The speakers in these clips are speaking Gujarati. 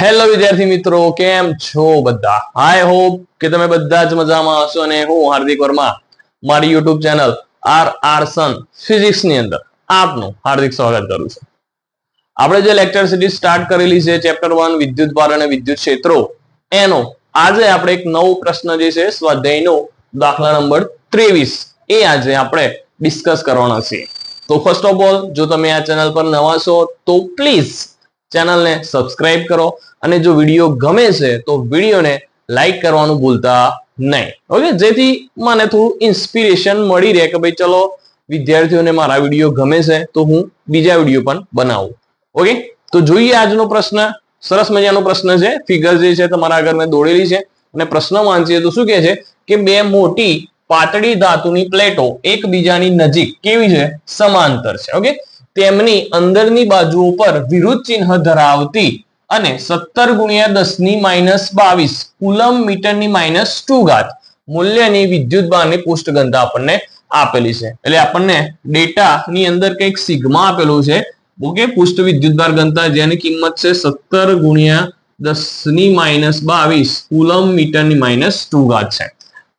હેલો વિદ્યાર્થી મિત્રો, કેમ છો બધા? આઈ હોપ કે તમે બધા જ મજામાં હશો અને હું હાર્દિક વર્મા, મારી YouTube channel R R sun ફિઝિક્સની અંદર આપનું હાર્દિક સ્વાગત કરું છું. આપણે જે લેક્ચર સિરીઝ સ્ટાર્ટ કરેલી છે ચેપ્ટર વન વિદ્યુત ભાર અને વિદ્યુત ક્ષેત્રો, એનો આજે આપણે એક નવો પ્રશ્ન જે છે, સ્વાધ્યાયનો દાખલા નંબર ત્રેવીસ, એ આજે આપણે ડિસ્કસ કરવાના છીએ. તો ફર્સ્ટ ઓફ ઓલ જો તમે આ ચેનલ પર નવા છો, તો પ્લીઝ ચેનલને સબસ્ક્રાઇબ કરો અને જો વીડિયો ગમે છે તો વિડીયોને લાઈક કરવાનું ભૂલતા નહીં. ઓકે, જેથી મને થોડું ઇન્સ્પિરેશન મળી રહે કે ભાઈ ચલો વિદ્યાર્થીઓને મારા વીડિયો ગમે છે તો હું બીજા વીડિયો પણ બનાવું. ઓકે, તો જોઈએ આજનો પ્રશ્ન. સરસ મજાનો પ્રશ્ન છે. ફિગર જે છે તમારા આગળ મેં દોડેલી છે. અને પ્રશ્ન વાંચીએ તો શું કહે છે કે બે મોટી પાતળી ધાતુની પ્લેટો એકબીજાની નજીક કેવી છે? સમાંતર છે. ઓકે તેમની અંદરની બાજુ ઉપર વિરુદ્ધ ચિહ્ન ધરાવતી અને સત્તર ગુણ્યા દસની માઇનસ બાવીસ, કુલમ મીટરની માઇનસ ટુ ઘાત. મૂલ્યની વિદ્યુત બારની પુષ્ટ આપણને આપેલી છે. એટલે આપણને ડેટા ની અંદર કંઈક સિગ્મા આપેલું છે. ઓકે, પુષ્ટ વિદ્યુત ભાર ઘનતા જેની કિંમત છે સત્તર ગુણ્યા દસની માઇનસ બાવીસ, કુલમ મીટરની માઇનસ ટુ ઘાત છે.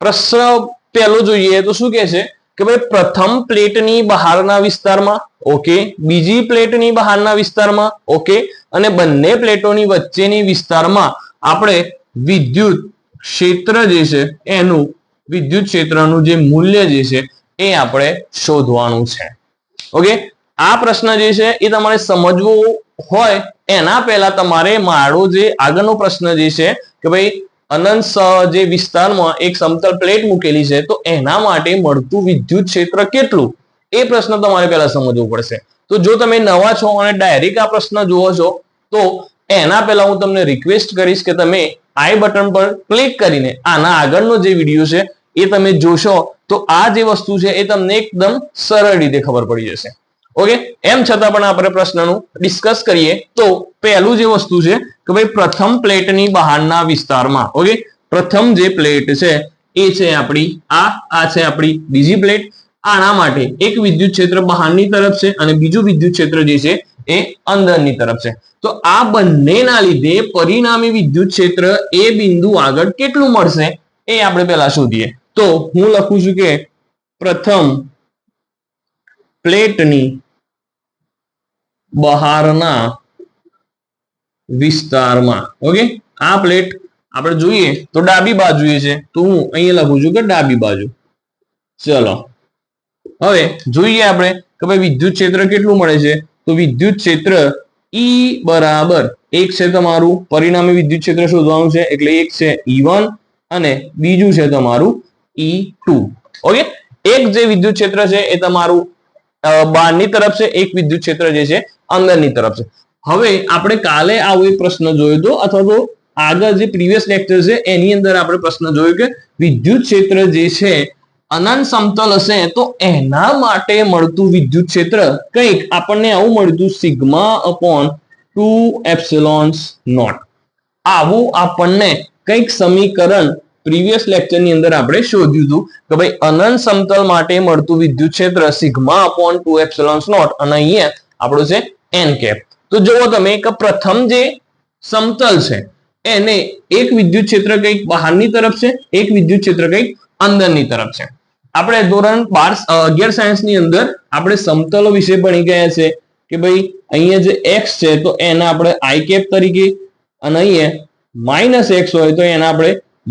પ્રશ્ન પહેલો જોઈએ તો શું કે છે? કે ભાઈ પ્રથમ પ્લેટની બહારના વિસ્તારમાં, ઓકે, બીજી પ્લેટની બહારના વિસ્તારમાં, ઓકે, અને બંને પ્લેટોની વચ્ચેની વિસ્તારમાં આપણે વિદ્યુત ક્ષેત્ર જે છે, એનું, વિદ્યુત ક્ષેત્રનું જે મૂલ્ય જે છે, એ આપણે શોધવાનું છે. ઓકે, આ પ્રશ્ન જે છે, એ તમારે સમજવો હોય, એના પહેલા તમારે મારો જે આગળનો પ્રશ્ન જે છે, કે ભાઈ અનંત જે વિસ્તારમાં એક સમતલ પ્લેટ મૂકેલી છે, તો એના માટે મળતું વિદ્યુત ક્ષેત્ર કેટલું? એ પ્રશ્ન તમારે પહેલા સમજવો પડશે. તો જો તમે નવા છો અને ડાયરેક્ટ આ પ્રશ્ન જુઓ છો, તો એના પહેલા હું તમને રિક્વેસ્ટ કરીશ કે તમે આઈ બટન પર ક્લિક કરીને આના આગળનો જે વીડિયો છે, એ તમે જોશો, તો આ જે વસ્તુ છે, એ તમને એકદમ સરળ રીતે ખબર પડી જશે. ઓકે એમ છતાં પણ આપણે પ્રશ્નનું ડિસ્કસ કરીએ તો પહેલું જે વસ્તુ છે કે ભાઈ પ્રથમ પ્લેટની બહારના વિસ્તારમાં ઓકે પ્રથમ જે પ્લેટ છે, એ છે આપણી, આ આ છે આપણી બીજી પ્લેટ. આના માટે એક વિદ્યુત ક્ષેત્ર બહારની તરફ છે અને બીજું વિદ્યુત ક્ષેત્ર જે છે એ અંદરની તરફ છે. તો આ બંનેના લીધે પરિણામી વિદ્યુત ક્ષેત્ર એ બિંદુ આગળ કેટલું મળશે? એ આપણે પહેલા શોધીએ. તો હું લખું છું કે પ્રથમ પ્લેટની બહારના વિસ્તારમાં. ઓકે આ પ્લેટ આપણે જોઈએ તો ડાબી બાજુએ છે. તો હું અહીંયા લખું છું કે ડાબી બાજુ. ચલો. હવે જોઈએ આપણે કે ભાઈ વિદ્યુત ક્ષેત્ર કેટલું મળે છે? તો વિદ્યુત ક્ષેત્ર ઈ બરાબર એક છે તમારું. પરિણામી વિદ્યુત ક્ષેત્ર શોધવાનું છે એટલે એક છે ઈ અને બીજું છે તમારું ઈ ઓકે એક જે વિદ્યુત ક્ષેત્ર છે એ તમારું બહારની તરફ છે, એક વિદ્યુત ક્ષેત્ર જે છે અંદરની તરફ છે. હવે આપણે કાલે આવો એક પ્રશ્ન જોયો હતો, અથવા તો આગળ જે પ્રીવિયસ લેક્ચર છે, એની અંદર આપણે પ્રશ્ન જોયો કે વિદ્યુત ક્ષેત્ર જે છે, અનંત સમતલ હશે તો એના માટે મળતું વિદ્યુત ક્ષેત્ર કંઈક? આપણને આવું મળતું sigma upon two epsilons nought આવું આપણને કંઈક સમીકરણ પ્રીવિયસ લેક્ચરની અંદર આપણે શોધ્યું હતું કે ભાઈ, અનંત સમતલ માટે મળતું વિદ્યુત ક્ષેત્ર sigma upon two epsilons nought અને અહીંયા આપણું છે એન કેપ તો જુઓ તમે કે પ્રથમ જે સમતલ છે, એને એક વિદ્યુત ક્ષેત્ર કંઈક બહારની તરફ છે, એક વિદ્યુત ક્ષેત્ર કંઈક અંદરની તરફ છે. આપણે ધોરણ બાર અગિયાર સાયન્સની અંદર આપણે સમતલો વિશે ભણી ગયા છે કે ભાઈ અહીંયા જે એક્સ છે, તો એને આપણે આઈ કેપ તરીકે અને અહીંયા માઇનસ એક્સ હોય તો એને આપણે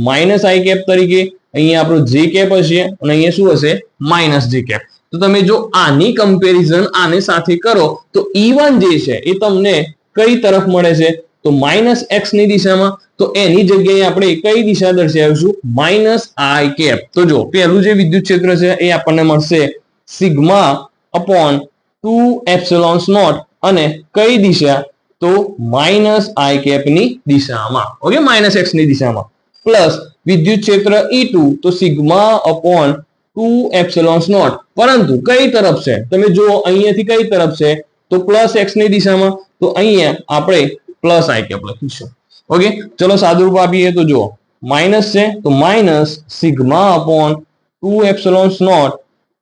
માઇનસ આઈ કેપ તરીકે. અહીંયા આપણું જે કેપ હશે અને અહીંયા શું હશે? માઇનસ જે કેપ. તો તમે જો આની કમ્પેરિઝન આને સાથે કરો, તો ઈ જે છે એ તમને કઈ તરફ મળે છે? તો માઇનસ એક્સની દિશામાં, તો એની જગ્યાએ આપણે કઈ દિશા દર્શાવીશું? માઇનસ આઈ કેપ તો જો, પહેલું જે વિદ્યુત ક્ષેત્ર છે એ આપણને મળશે sigma upon two epsilons nought અને કઈ દિશા? તો માઇનસ આઈ કેપની દિશામાં. ઓકે માઇનસ એક્સની દિશામાં. પ્લસ વિદ્યુત ક્ષેત્ર ઈ ટુ તો sigma upon two epsilons nought પરંતુ કઈ તરફ છે તમે જુઓ અહીંયાથી કઈ તરફ છે તો પ્લસ એક્સની દિશામાં તો અહીંયા આપણે પ્લસ આઈ કેપ લખીશું ઓકે ચલો સાદુરૂપ આપીએ તો જુઓ માઇનસ છે, તો minus sigma upon two epsilons nought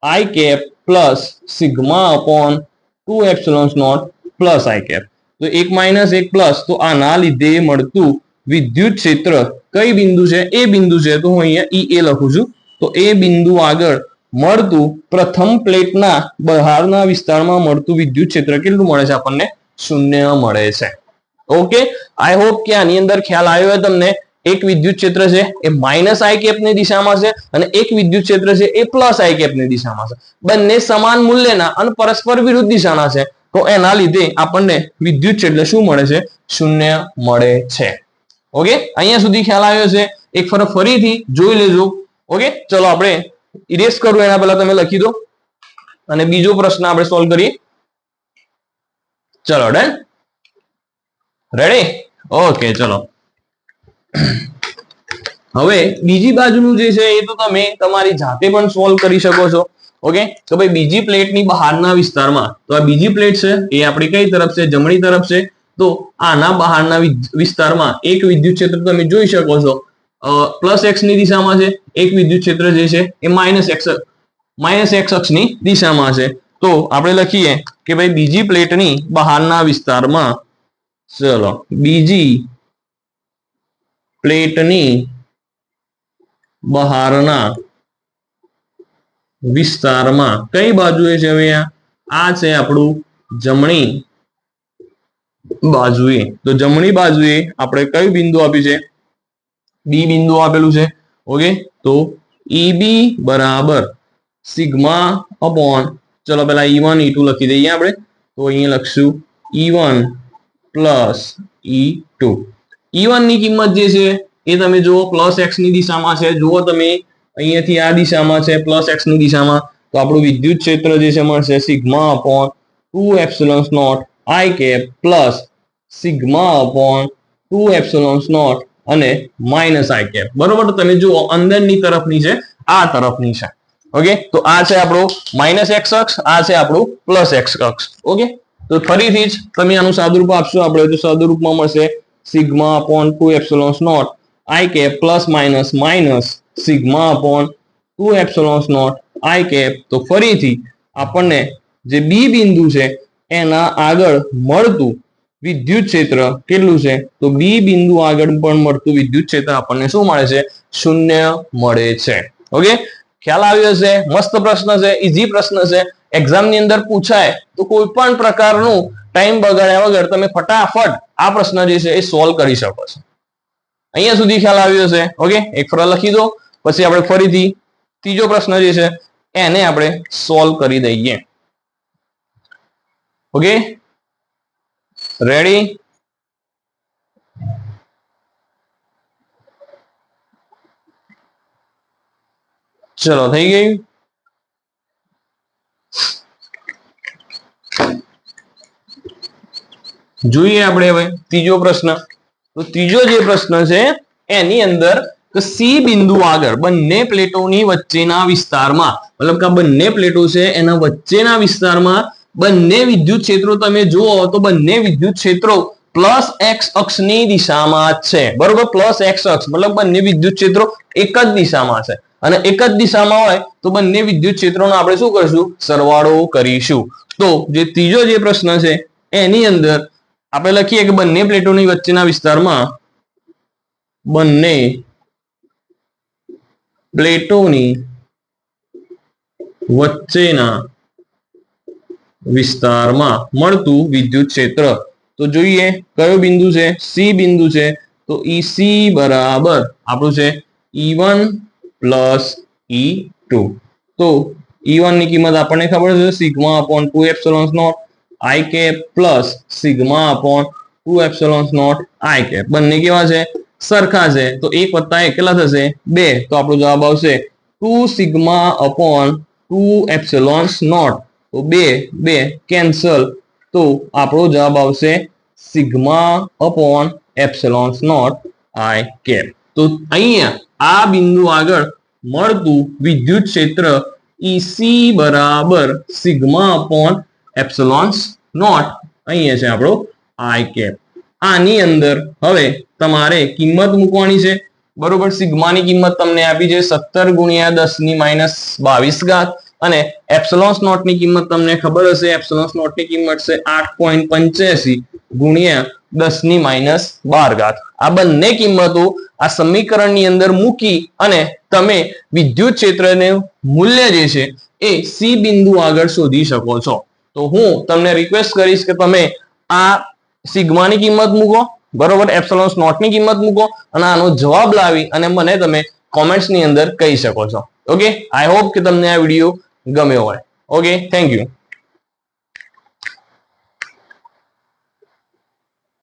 I cap plus sigma upon two epsilons nought plus I cap તો એક માઇનસ એક પ્લસ તો આના લીધે મળતું વિદ્યુત ક્ષેત્ર કઈ બિંદુ છે એ બિંદુ છે તો હું અહીંયા ઈ એ લખું છું તો એ બિંદુ આગળ મળતું પ્રથમ પ્લેટના બહારના વિસ્તારમાં મળતું વિદ્યુત ક્ષેત્ર કેટલું મળે છે આપણને? શૂન્ય મળે છે. ઓકે આઈ હોપ કે આની અંદર ખ્યાલ આવ્યો હોય તમને. એક વિદ્યુત ક્ષેત્ર છે, એ માઇનસ આઈ કેપની દિશામાં છે અને એક વિદ્યુત ક્ષેત્ર છે, એ પ્લસ આઈ કેપની દિશામાં છે. બંને સમાન મૂલ્યના અને પરસ્પર વિરુદ્ધ દિશાના છે. તો એના લીધે આપણને વિદ્યુત ક્ષેત્ર શું મળે છે? શૂન્ય મળે છે. ઓકે અહીંયા સુધી ખ્યાલ આવ્યો છે. એક ફરક ફરીથી જોઈ લેજો. ઓકે ચલો આપણે ઇરેઝ કરવું એના પહેલા તમે લખી દો. અને બીજો પ્રશ્ન આપણે સોલ્વ કરીએ. ચલો ડન રેડી ઓકે ચલો. હવે બીજી બાજુનું જે છે, એ તો તમે તમારી જાતે પણ સોલ્વ કરી શકો છો. ઓકે તો ભાઈ બીજી પ્લેટની બહારના વિસ્તારમાં, તો આ બીજી પ્લેટ છે, એ આપણી કઈ તરફ છે? જમણી તરફ છે. તો આના બહારના વિસ્તારમાં એક વિદ્યુત ક્ષેત્ર તમે જોઈ શકો છો. પ્લસ એક્સની દિશામાં છે, એક વિદ્યુત ક્ષેત્ર જે છે, એ માઇનસ એક્સ માઇનસ એક્સ અક્ષની દિશામાં છે. તો આપણે લખીએ કે ભાઈ બીજી પ્લેટની બહારના વિસ્તારમાં, ચલો, બીજી પ્લેટની બહારના વિસ્તારમાં કઈ બાજુએ છે હવે આ? છે આપણું જમણી બાજુએ તો જમણી બાજુએ આપણે કયું બિંદુ આપ્યું છે? બી બિંદુ આપેલું છે. ઓકે તો ઈબી બરાબર સિગ્મા અપોન. ચલો પેલા ઈ વન ઈ ટુ લખી દઈએ આપણે. તો અહીંયા લખશું E one plus E two E વનની કિંમત જે છે એ તમે જુઓ પ્લસ એક્સની દિશામાં છે. જુઓ તમે, અહીંયાથી આ દિશામાં છે પ્લસ એક્સની દિશામાં. તો આપણું વિદ્યુત ક્ષેત્ર જે છે મળશે sigma upon two epsilons nought I cap plus sigma upon two epsilons nought અને માઇનસ આઈ કેપ બરોબર? તમે જુઓ, અંદરની તરફની છે, આ તરફની છે. ઓકે તો આ છે આપણું માઇનસ એક્સ અક્ષ, આ છે આપણું પ્લસ એક્સ અક્ષ. ઓકે તો ફરીથી જ તમે આનું સાદુરૂપ આપશો. આપણે તો સાદુરૂપમાં મળશે sigma upon two epsilons nought I cap plus minus minus sigma upon two epsilons nought I cap તો ફરીથી આપણને જે બી બિંદુ છે, એના આગળ મળતું વિદ્યુત ક્ષેત્ર કેટલું છે? તો બી બિંદુ આગળ પણ મળતું વિદ્યુત ક્ષેત્ર આપણને શું મળે છે? શૂન્ય મળે છે. ઓકે ખ્યાલ આવ્યો છે મસ્ત પ્રશ્ન છે ઈઝી પ્રશ્ન છે. એક્ઝામની અંદર પૂછાય તો કોઈ પણ પ્રકારનું ટાઈમ બગાડ્યા વગર તમે ફટાફટ આ પ્રશ્ન જે છે એ સોલ્વ કરી શકો છો. અહીંયા સુધી ખ્યાલ આવ્યો છે ઓકે એક ફરા લખી દો. પછી આપણે ફરીથી ત્રીજો પ્રશ્ન જે છે, એને આપણે સોલ્વ કરી દઈએ. ઓકે રેડી ચલો, થઈ ગયું? જોઈએ આપણે હવે ત્રીજો પ્રશ્ન. તો ત્રીજો જે પ્રશ્ન છે, એની અંદર સી બિંદુ આગળ બંને પ્લેટોની વચ્ચેના વિસ્તારમાં, મતલબ કે બંને પ્લેટો છે, એના વચ્ચેના વિસ્તારમાં બંને વિદ્યુત ક્ષેત્રો તમે જુઓ તો બંને વિદ્યુત ક્ષેત્રો પ્લસ એક્સ અક્ષની દિશામાં છે. બરોબર? પ્લસ એક્સ અક્ષ, મતલબ બંને વિદ્યુત ક્ષેત્રો એક જ દિશામાં છે. અને એક જ દિશામાં હોય તો બંને વિદ્યુત ક્ષેત્રોનો આપણે શું કરશું? સરવાળો કરીશું. તો જે ત્રીજો જે પ્રશ્ન છે, એની અંદર આપણે લખીએ કે બંને પ્લેટોની વચ્ચેના વિસ્તારમાં બંને પ્લેટોની વચ્ચેના વિસ્તારમાં મળતું વિદ્યુત ક્ષેત્ર. તો જોઈએ કયો બિંદુ છે? સી બિંદુ છે. તો ઈ સી બરાબર આપણું છે E one plus E two તો ઈ વનની કિંમત આપણને ખબર છે? Sigma upon two epsilons nought I cap plus sigma upon two epsilons nought I cap બંને કેવા છે? સરખા છે. તો એક વત્તા એક કેટલા થશે? બે. તો આપણો જવાબ આવશે two sigma upon two epsilons nought તો બે બે કેન્સલ તો આપણો જવાબ આવશે sigma upon epsilons nought I cap તો અહીંયા આ બિંદુ આગળ મળતું વિદ્યુત ક્ષેત્ર ઈસી બરાબર સિગ્મા અપોન એપ્સેલોન્સ નોટ અહીંયા છે આપણો આઈ કેપ આની અંદર હવે તમારે કિંમત મૂકવાની છે. બરોબર સિગ્માની કિંમત તમને આપી છે સત્તર ગુણ્યા દસની માઇનસ બાવીસ ઘાત. અને એપ્સલોન્સ નોટની કિંમત તમને ખબર હશે, એપ્સલોન્સ નોટની કિંમત છે આઠ પોઈન્ટ પંચ્યાસી ગુણ્યા દસની માઇનસ બાર ઘાત. આ બંને કિંમતો આ સમીકરણની અંદર મૂકી અને તમે વિદ્યુત ક્ષેત્રનું મૂલ્ય જે છે એ સી બિંદુ આગળ શોધી શકો છો. તો હું તમને રિક્વેસ્ટ કરીશ કે તમે આ સિગ્માની કિંમત મૂકો, બરોબર, એપ્સલોન્સ નોટની કિંમત મૂકો અને આનો જવાબ લાવી અને મને તમે કોમેન્ટ્સની અંદર કહી શકો છો. ઓકે આઈ હોપ કે તમને આ વીડિયો ગમ્યો હોય ઓકે થેન્ક યુ